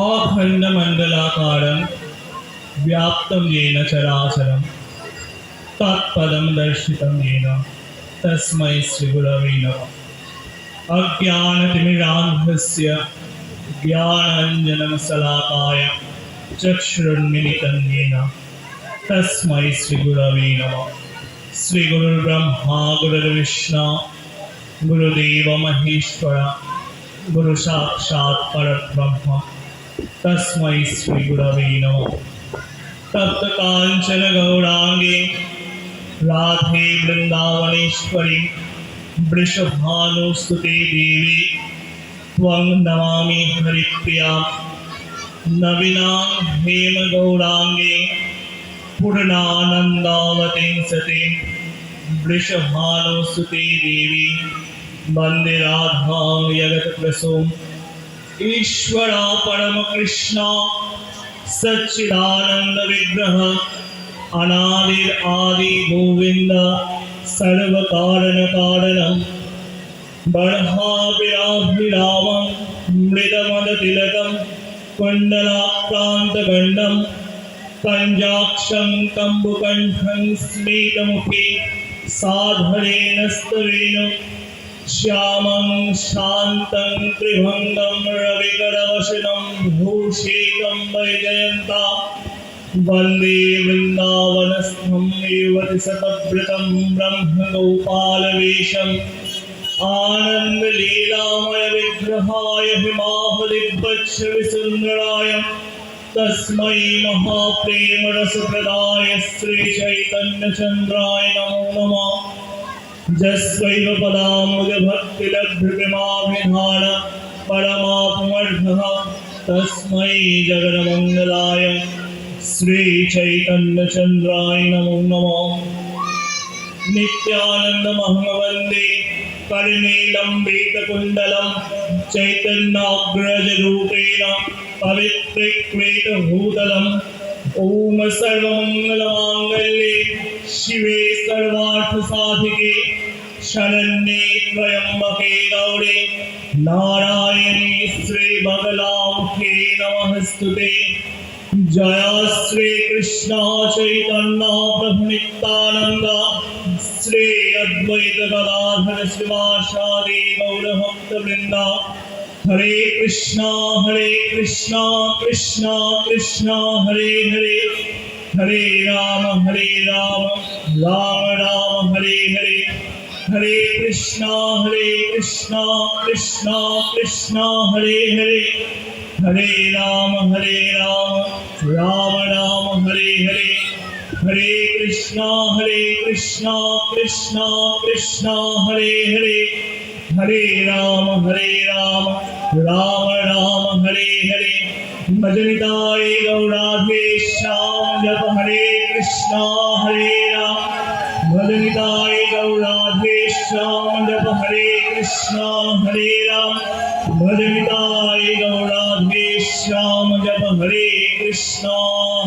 अखण्डमण्डलाकारं व्याप्तं येन चराचरं तत्पदं दर्शितं येन तस्मै श्रीगुरवे नमः अज्ञानतिमिरान्धस्य ज्ञानाञ्जनमशलाकाय चक्षुरुन्मिलितं येन तस्मै श्रीगुरवे नमः श्रीगुरुर्ब्रह्मा गुरुर्विष्णु गुरुदेव महेश्वर गुरु साक्षात् परब्रह्म तस्मै श्रीगुरवे नमः। तप्तकाञ्चन गौराङ्गे राधे वृन्दावनेश्वरी वृषभानुस्तुते देवी। त्वं नमामि हरिप्रिया। नवीनां हेमगौराङ्गे पूर्णानन्दावतीं सतीं। वृषभानुस्तुते देवी। वंदे राधां ईश्वर परम कृष्ण, सच्चिदानंद विग्रह, अनादिर आदि गोविंद सर्व कारण कारण बर्हाभिराभिरामं मृदमदतिलकं कुण्डलाक्रान्तगण्डं पञ्जाक्षं कम्बुकण्ठं स्मितमुखी साधरेण स्तरेण श्यामं शान्तं त्रिभङ्गं रविकरवशनं भूषितं वैजयन्ता। वंदे वृन्दावनस्थं युवति सतव्रतं ब्रह्मगोपालवेशम्। आनन्दलीलामयविग्रहाय हिमावलिवच्छ विसुन्दराय तस्मै महाप्रेमरसप्रदाय श्रीचैतन्यचन्द्राय नमो नमः। जस्वैव पदाम्बुजभक्तिलभ्युपमाभिधान परमात्मर्धः तस्मै जगन्मङ्गलाय श्रीचैतन्यचन्द्राय नमो नमः। नित्यानन्दमहं वंदे कर्णीलम्बितकुण्डलं चैतन्याग्रजरूपेण पवित्रीकृतभूतलम् ॐ सर्वमङ्गलमाङ्गल्ये शिवे सर्वार्थसाधिके शरण्ये त्र्यम्बके गौरे नारायणे श्रीबगलामुखे नमस्ते जया श्रीकृष्ण चैतन्य प्रभु नित्यानन्द श्री अद्वैत गदाधर शिवासादि गौरभक्तवृन्दा हरे कृष्णा हरे कृष्णा कृष्णा कृष्णा हरे हरे हरे राम हरे राम राम राम हरे हरे हरे कृष्णा हरे कृष्णा कृष्णा कृष्णा हरे हरे हरे राम हरे राम राम राम हरे हरे हरे कृष्णा हरे कृष्णा कृष्णा कृष्णा हरे हरे हरे राम हरे राम राम राम हरे हरे भजनिताय गौराधे श्याम जप हरे कृष्णा हरे राम भजनिताय श्याम जप हरे कृष्णा, हरे राम। भजनिताय गौराधे श्याम जप हरे कृष्णा,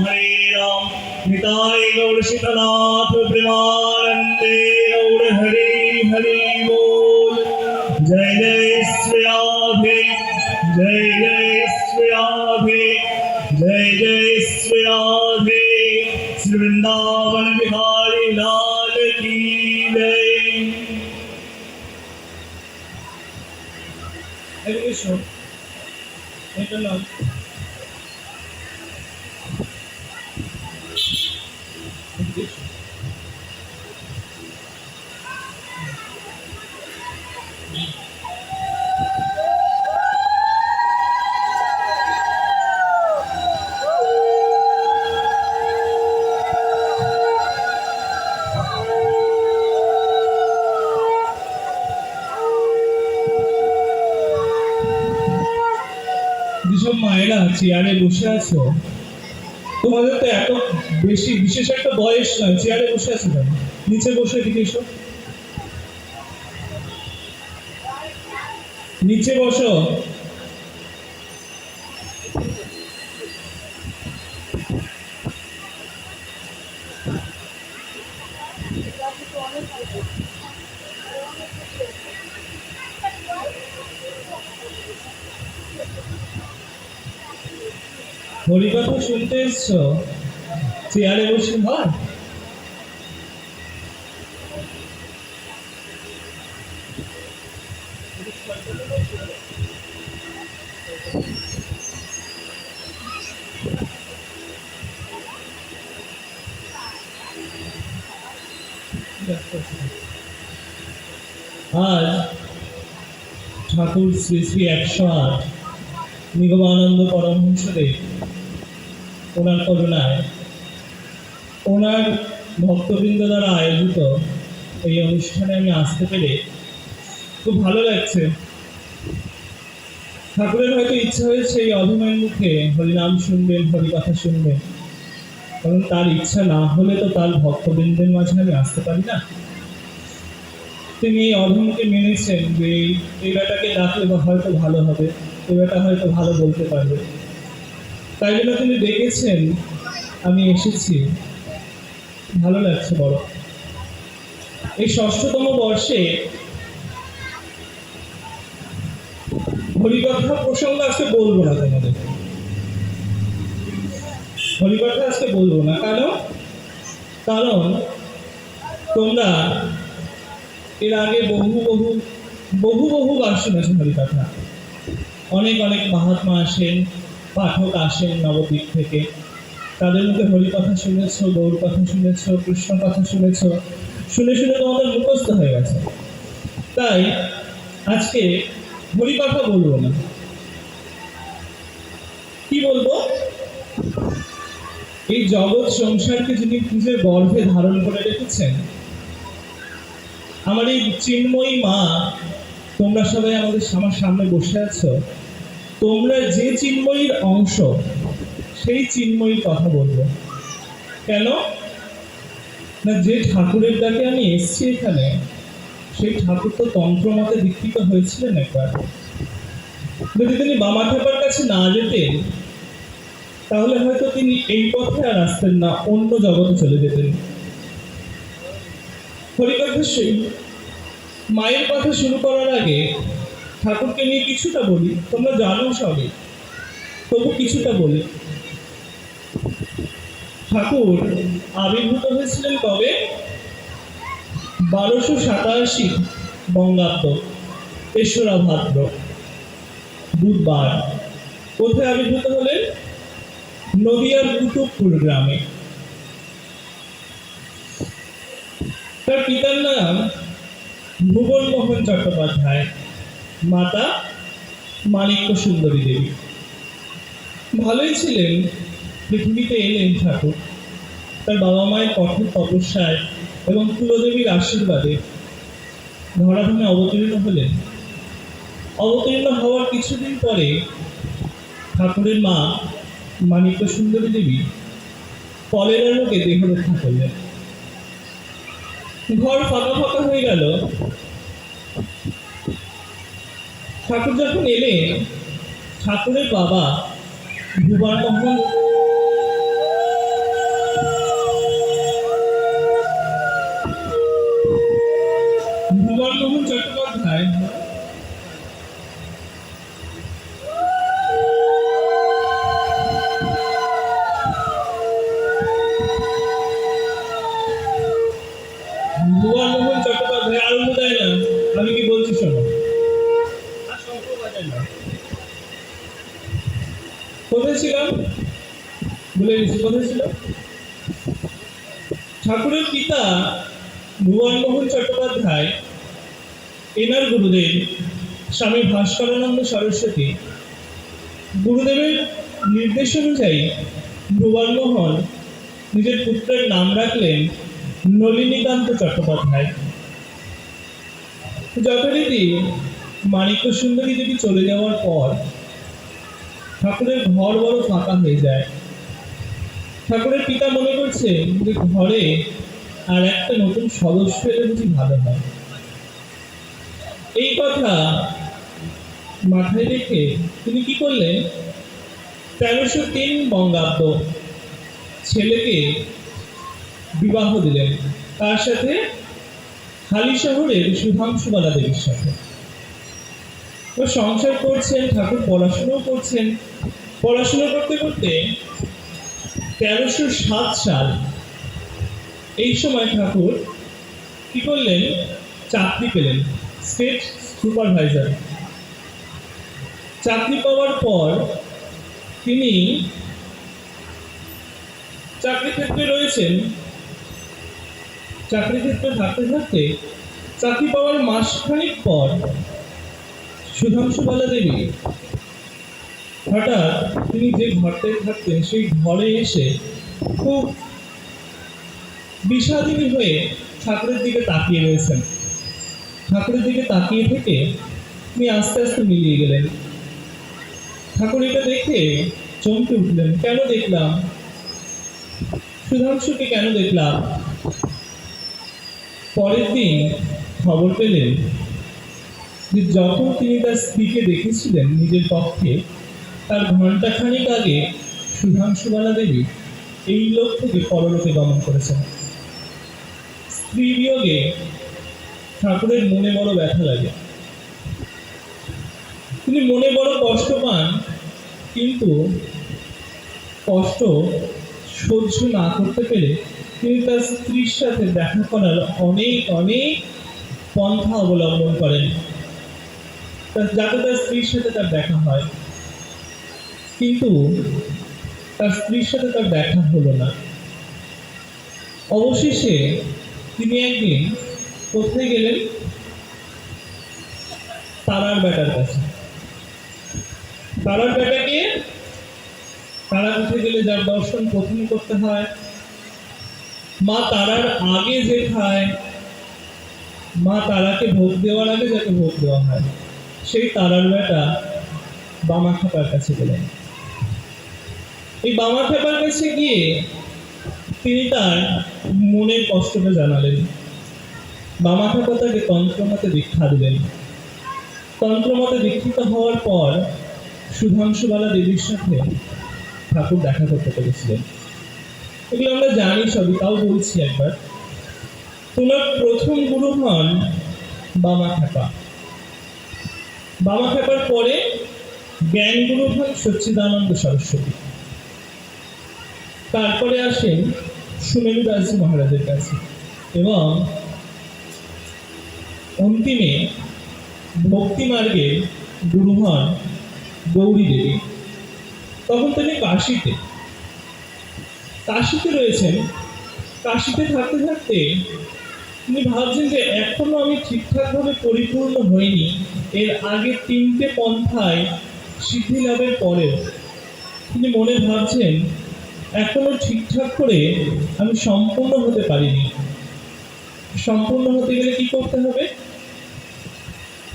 हरे राम। निताय गौर शीतनाथ प्रेमानंदे गौर हरि हरि बोल। जय जय श्री जय जय श्री जय जय श्री राधे श्री वृंदावन মায়েরা চেয়ারে বসে আছো? তোমাদের তো এত বেশি, বিশেষ একটা বয়স নয়, চেয়ারে বসে আছো কেন? নিচে বসে এদিকে এসো। নিচে বসো। হরিকথা শুনতে এসছো? চেয়ারে বসে হয় আজ ঠাকুর শ্রী শ্রী একশো আট নিগমানন্দ পরমহংসদেব। ওনার করুণায় ওনার ভক্তবৃন্দ দ্বারা আয়োজিত এই অনুষ্ঠানে আমি আসতে পেরে খুব ভালো লাগছে। ঠাকুরের হয়তো ইচ্ছা হয়েছে এই অভিনয়ের মুখে হরিনাম শুনবেন, হরিকথা শুনবেন। কারণ তার ইচ্ছা না হলে তো তার ভক্তবৃন্দের মাঝে আমি আসতে পারি না। তিনি এই অধমকে মেনেছেন যে এই- বেটাকে ডাকলে হয়তো ভালো হবে, এই বেটা হয়তো ভালো বলতে পারবে। তাই জন্য তিনি ডেকেছেন আমি এসেছি। ভালো লাগছে বড় এই ষষ্ঠতম বর্ষে হরিকথা প্রসঙ্গ আজকে বলব না তোমাদের। হরিকথা আজকে বলব না। কেন? কারণ তোমরা এর আগে বহু বহু বহু বহু বার শুনেছেন হরিকথা। অনেক অনেক মহাত্মা আসেন পাঠক আসেন নবদ্বীপ থেকে। তাদের মুখে হরিকথা শুনেছ, গৌর কথা শুনেছ কৃষ্ণ কথা শুনেছ। শুনে শুনে তোমাদের মুখস্থ হয়ে গেছে। তাই আজকে হরিকথা বলব না। কি বলব? এই জগৎ সংসারকে যিনি নিজের গর্ভে ধারণ করে রেখেছেন, আমার এই চিন্ময়ী মা, তোমরা সবাই আমাদের আমার সামনে বসে আছো। তোমরা যে চিন্ময়ীর অংশ, সেই চিন্ময়ীর কথা বলব। কেন? না, যে ঠাকুরের ডাকে আমি এসছি এখানে, সেই ঠাকুর তো তন্ত্রমতে দীক্ষিত হয়েছিলেন একবার। যদি তিনি বামা ঠাকুর কাছে না যেতেন, তাহলে হয়তো তিনি এই পথে আর আসতেন না, অন্য জগতে চলে যেতেন। হরিকথা সেই মায়ের কথা শুরু করার আগে ঠাকুরকে নিয়ে কিছুটা বলি, তোমরা জানো সবে। তবু কিছুটা বলি। ঠাকুর আবির্ভূত হয়েছিলেন কবে? বারোশো সাতাশি বঙ্গাব্দ তেসরা ভাদ্র বুধবার। কোথায় আবির্ভূত হলেন? নদিয়ার কুতুবপুর গ্রামে। তার পিতার নাম ভুবন মোহন চট্টোপাধ্যায়। মাতা মাণিক্য সুন্দরী দেবী। ভালোই ছিলেন পৃথিবীতে এলেন ঠাকুর। তার বাবা মায়ের কঠোর তপস্যায় এবং কুলদেবীর আশীর্বাদে ধরাধামে অবতীর্ণ হলেন। অবতীর্ণ হওয়ার কিছুদিন পরে ঠাকুরের মা মানিক্য সুন্দরী দেবী কলেরা রোগে দেহ রক্ষা করলেন। ঘর ফাঁকা ফাঁকা হয়ে গেল। ঠাকুর যখন এলেন ঠাকুরের বাবা ভুবান মোহন ভুবন মোহন চট্টোপাধ্যায় ভুবন মোহন চট্টোপাধ্যায় আনন্দ দেয় না আমি কি বলছি শোনো আর শঙ্খ বাজায় না। কোথায় ছিলাম গেছি ছিল? ঠাকুরের পিতা ভুবন মোহন চট্টোপাধ্যায়, এনার গুরুদেব স্বামী ভাস্করানন্দ সরস্বতী। গুরুদেবের নির্দেশ অনুযায়ী ভুবন মোহন নিজের পুত্রের নাম রাখলেন নলিনীকান্ত চট্টোপাধ্যায়। যথারীতি মাণিক্য সুন্দরী দেবী চলে যাওয়ার পর ঠাকুরের ঘর বড় ফাঁকা হয়ে যায়। ঠাকুরের পিতা মনে করছে যে ঘরে আর একটা নতুন সদস্য এলে বুঝি ভালো হয়। এই কথা মাথায় রেখে তিনি কি করলেন? তেরোশো তিন বঙ্গাব্দ ছেলেকে বিবাহ দিলেন। তার সাথে হালি শহরের সুধাংশুবালা দেবীর সাথে। সংসার করছেন, ঠাকুর পড়াশোনাও করছেন। পড়াশোনা করতে করতে তেরোশো সাত সাল এই সময় ঠাকুর কি করলেন? চাকরি পেলেন স্টেট সুপারভাইজার চাকরি পাওয়ার পর তিনি চাকরি ক্ষেত্রে রয়েছেন। চাকরি ক্ষেত্রে থাকতে থাকতে চাকরি পাওয়ার মাসখানিক পর সুধাংশু বালা দেবী হঠাৎ তিনি যে ঘরটায় থাকতেন, সেই ঘরে এসে খুব বিষাদিনী হয়ে ঠাকুরের দিকে তাকিয়ে রয়েছেন। ঠাকুরের দিকে তাকিয়ে থেকে তিনি আস্তে আস্তে মিলিয়ে গেলেন। ঠাকুর এটা দেখে চমকে উঠলেন, কেন দেখলাম? সুধাংশুকে কেন দেখলাম? পরের দিন খবর পেলেন যে, যখন তিনি তার স্ত্রীকে দেখেছিলেন নিজের পক্ষে তার ঘণ্টা খানিক আগে সুধাংশুবালা দেবী এই লোক থেকে পরলোকে গমন করেছেন। স্ত্রী বিয়োগে ঠাকুরের মনে বড় ব্যথা লাগে। তিনি মনে বড় কষ্ট পান, কিন্তু কষ্ট সহ্য না করতে পেরে তিনি তার স্ত্রীর সাথে দেখা করার অনেক অনেক পন্থা অবলম্বন করেন। যাতে তার স্ত্রীর সাথে তার দেখা হয়। কিন্তু তার স্ত্রীর সাথে তার দেখা হলো না। অবশেষে তিনি একদিন কোথায় গেলেন? তারার বেটার কাছে। তারার বেটাকে তারা কোথায় গেলে যার দর্শন প্রথমে করতে হয়? মা তারার আগে যে খায়, মা তারাকে ভোগ দেওয়ার আগে যাকে ভোগ দেওয়া হয়, সেই তারার বেটা বামা খাপার কাছে গেলেন। এই বামা খাপার কাছে গিয়ে তিনি তার মনের কষ্টটা জানালেন। বামা খাপা তাকে তন্ত্রমতে দীক্ষা দিলেন। তন্ত্রমতে দীক্ষিত হওয়ার পর সুধাংশুবালা দেবীর সাথে ঠাকুর দেখা করতে পেরেছিলেন। এগুলো আমরা জানি সবই, তাও বলছি একবার। তোমার প্রথম গুরু হন বামা খাপা বামা খাপার পরে জ্ঞান গুরু হন সচ্চিদানন্দ সরস্বতী। তারপরে আসেন সুমেরু দাসজি মহারাজের কাছে এবং অন্তিমে ভক্তি মার্গে গুরু হন গৌরী দেবী। তখন তিনি কাশিতে কাশিতে রয়েছেন। কাশিতে থাকতে থাকতে তিনি ভাবছেন যে এখনও আমি ঠিকঠাকভাবে পরিপূর্ণ হইনি। এর আগে তিনটে পন্থায় সিদ্ধি লাভের পরেও তিনি মনে ভাবছেন এখনও ঠিকঠাক করে আমি সম্পূর্ণ হতে পারিনি। সম্পূর্ণ হতে গেলে কি করতে হবে?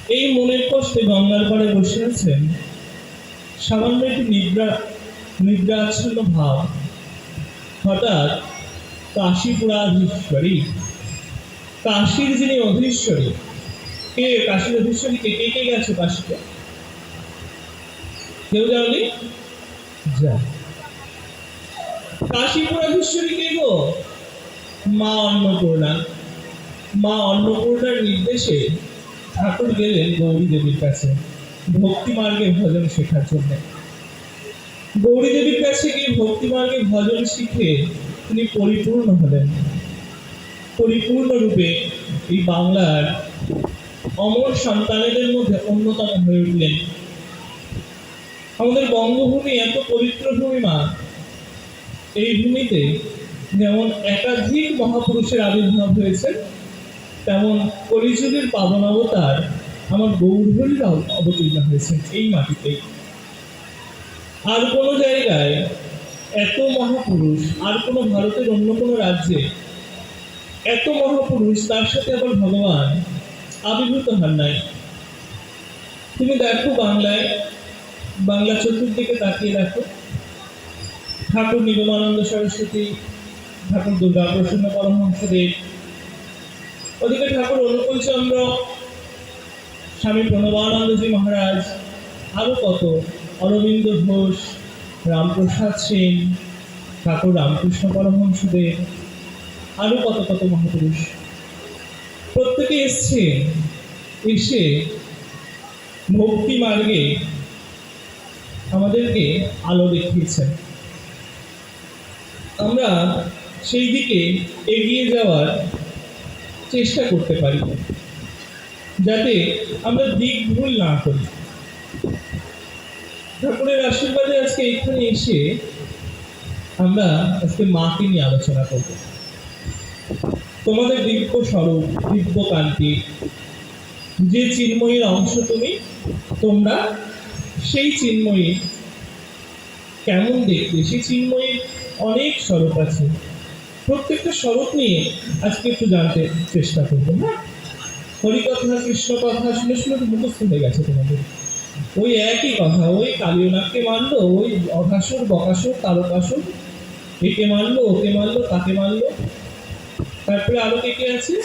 এই মনের কষ্টে গঙ্গার পাড়ে বসে আছেন, সামান্য একটি নিদ্রা নিদ্রা আচ্ছন্ন ভাব। হঠাৎ কাশীপুরাধীশ্বরী কাশীর যিনি অধীশ্বরী, কে কাশীর অধীশ্বরী কে? কে কে গেছে কাশীতে? কেউ জানি? যা কাশীপুরাধীশ্বরী কে গো? মা অন্নপূর্ণা। মা অন্নপূর্ণার নির্দেশে ঠাকুর গেলেন গৌরী দেবীর কাছে। ভক্তি মার্গে ভজন শেখার জন্য। গৌরী দেবীর কাছে গিয়ে ভক্তি মার্গে ভজন শিখে তিনি পরিপূর্ণ হলেন। পরিপূর্ণ রূপে এই বাংলার অমর সন্তানেদের মধ্যে অন্যতম হয়ে উঠলেন। আমাদের বঙ্গভূমি এত পবিত্র ভূমি মা। এই ভূমিতে যেমন একাধিক মহাপুরুষের আবির্ভাব হয়েছে, তেমন কলিযুগের পাবন অবতার আমার গৌরহরিরাও অবতীর্ণ হয়েছেন এই মাটিতেই আর কোনো জায়গায় এত মহাপুরুষ, আর কোনো ভারতের অন্য কোনো রাজ্যে এত মহাপুরুষ, তার সাথে আবার ভগবান আবির্ভূত হন নাই। তুমি দেখো বাংলায়, বাংলা চতুর্দিকে তাকিয়ে দেখো। ঠাকুর নিগমানন্দ সরস্বতী, ঠাকুর দুর্গা প্রসন্ন পরমহংসদেব, ওদিকে ঠাকুর অনুকূল চন্দ্র, স্বামী প্রণবানন্দজি মহারাজ আরও কত, অরবিন্দ ঘোষ, রামপ্রসাদ সেন, ঠাকুর রামকৃষ্ণ পরমহংসদেব আরও কত কত মহাপুরুষ। প্রত্যেকে এসছে, এসে ভক্তি মার্গে আমাদেরকে আলো দেখিয়েছেন। আমরা সেই দিকে এগিয়ে যাওয়ার চেষ্টা করতে পারি, যাতে আমরা দিক ভুল না করি। ঠাকুরের আশীর্বাদে আজকে এখানে এসে আমরা আজকে মাকে নিয়ে আলোচনা করব। তোমাদের দিব্য স্বরূপ দিব্য কান্তি যে চিন্ময়ের অংশ তুমি, তোমরা সেই চিন্ময়ী কেমন দেখতে? সেই চিন্ময়ীর অনেক স্বরূপ আছে। প্রত্যেকটা স্বরূপ নিয়ে আজকে একটু জানতে চেষ্টা করব হ্যাঁ হরিকথা কৃষ্ণ কথা শুনে শুনে তো মুখস্থ হয়ে গেছে তোমাদের। ওই একই কথা, ওই কালীয়নাথকে মানলো ওই অঘাসুর, বকাসুর, তারকাসুর, একে মানলো ওকে মানলো তাকে মানলো তারপরে আরও কে কে আছে?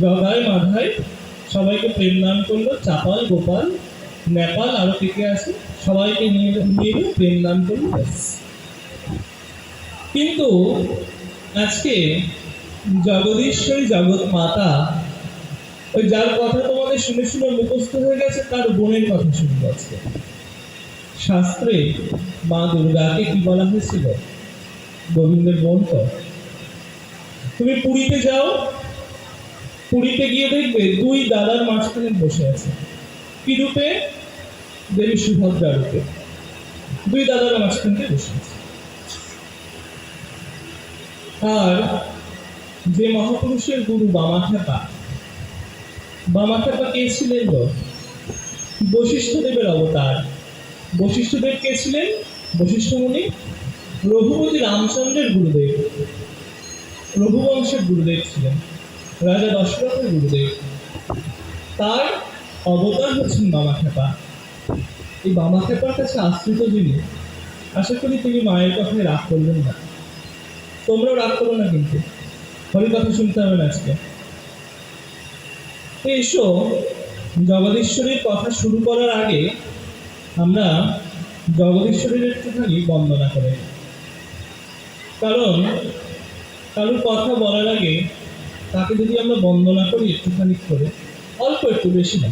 জগায়, মাধায় সবাইকে প্রেম দান করল, চাপাল, গোপাল, নেপাল, আরও কে কে আছে? সবাইকে নিয়ে নিয়ে প্রেম দান করল, ব্যাস। কিন্তু আজকে জগদীশ্বরী জগৎ মাতা, ওই যার কথা তোমাদের শুনে শুনে মুখস্থ হয়ে গেছে, তার বোনের কথা শুনব আজকে। শাস্ত্রে মা দুর্গাকে কি বলা হয়েছিল? গোবিন্দের বোন তো। তুমি পুরীতে যাও, পুরীতে গিয়ে দেখবে দুই দাদার মাঝখানে বসে আছে। কি রূপে দেবী সুভদ্রা রূপে দুই দাদার মাঝখানে বসে আছে। আর যে মহাপুরুষের গুরু বামাখ্যাপা বামাখ্যাপা কে ছিলেন গো? বশিষ্ঠ দেবের অবতার। বশিষ্ঠ দেব কে ছিলেন? বশিষ্ঠ মুনি রঘুপতি রামচন্দ্রের গুরুদেব। রঘুবংশের গুরুদেব ছিলেন। রাজা দশরথের গুরুদেব। তার অবতার হচ্ছেন বামাখ্যাপা এই বামাখ্যাপার কাছে আশ্রিত যিনি, আশা করি তিনি মায়ের কথায় রাগ করবেন না। তোমরাও রাগ করো না কিন্তু। হরি কথা শুনতে হবে না আজকে। এসো, জগদীশ্বরীর কথা শুরু করার আগে আমরা জগদীশ্বরীর একটুখানি বন্দনা করে কারণ, কারোর কথা বলার আগে তাকে যদি আমরা বন্দনা করি একটুখানি করে, অল্প একটু বেশি না।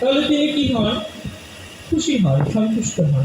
তাহলে তিনি কি হন? খুশি হন, সন্তুষ্ট হন।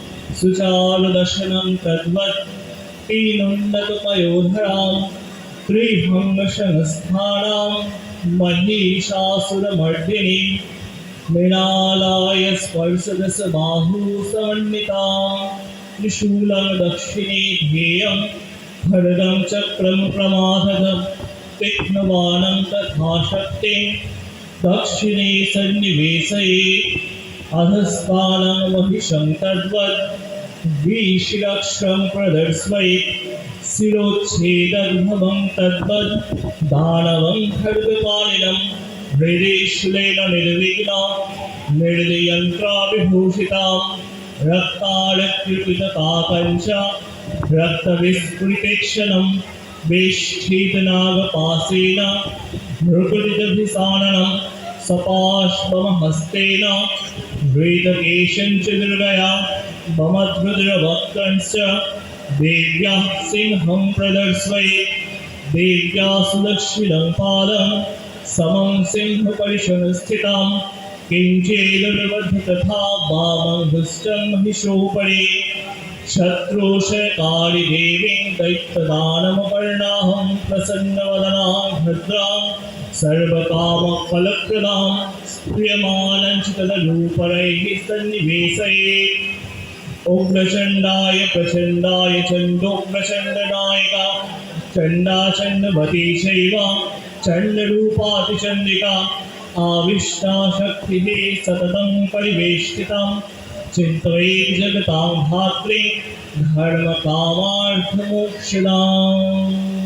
सुचारुदशनं तद्वत् तीनुण्डकपयोधरां त्रिभङ्गशनस्थानां मृणालाय दक्षिणे ध्येयं भरदं चक्रं प्रमाददं तथा शक्ति दक्षिणे सन्निवेशये अधस्पानामभिशं तद्वत् शिरोच्छेदभवं तद्वत्। दानवं खड्गपालिनं हृदिशूलेन निर्विघ्ना। निर्दयन्त्राविभूषितां रक्तालकृपितपापञ्च रक्तविस्फुरितेक्षणं वेष्ठितनागपासेन। नृपतितभिसाननम् सपाश्वमहस्तेन वेदकेशं च दुर्गया ममद्रुद्रवक्त्रञ्च देव्याः सिंहं प्रदर्शयि देव्या सुदक्षिणं पादं समं सिंहपरिशनस्थितां किञ्चेदुर्वधि तथा वामं दुष्टं महिषोपरि। शत्रुशकारि देवीं दैत्यदानमपर्णाहं प्रसन्नवदनां भद्रां। सर्वकामफलप्रदां प्रियमानञ्चितलरूपरैः सन्निवेशयेत् ॐ प्रचण्डाय प्रचण्डाय चण्डो चण्डरूपातिचण्डिका आविष्टा सततं परिवेष्टितां जगतां धर्मकामार्थमोक्षिणाम्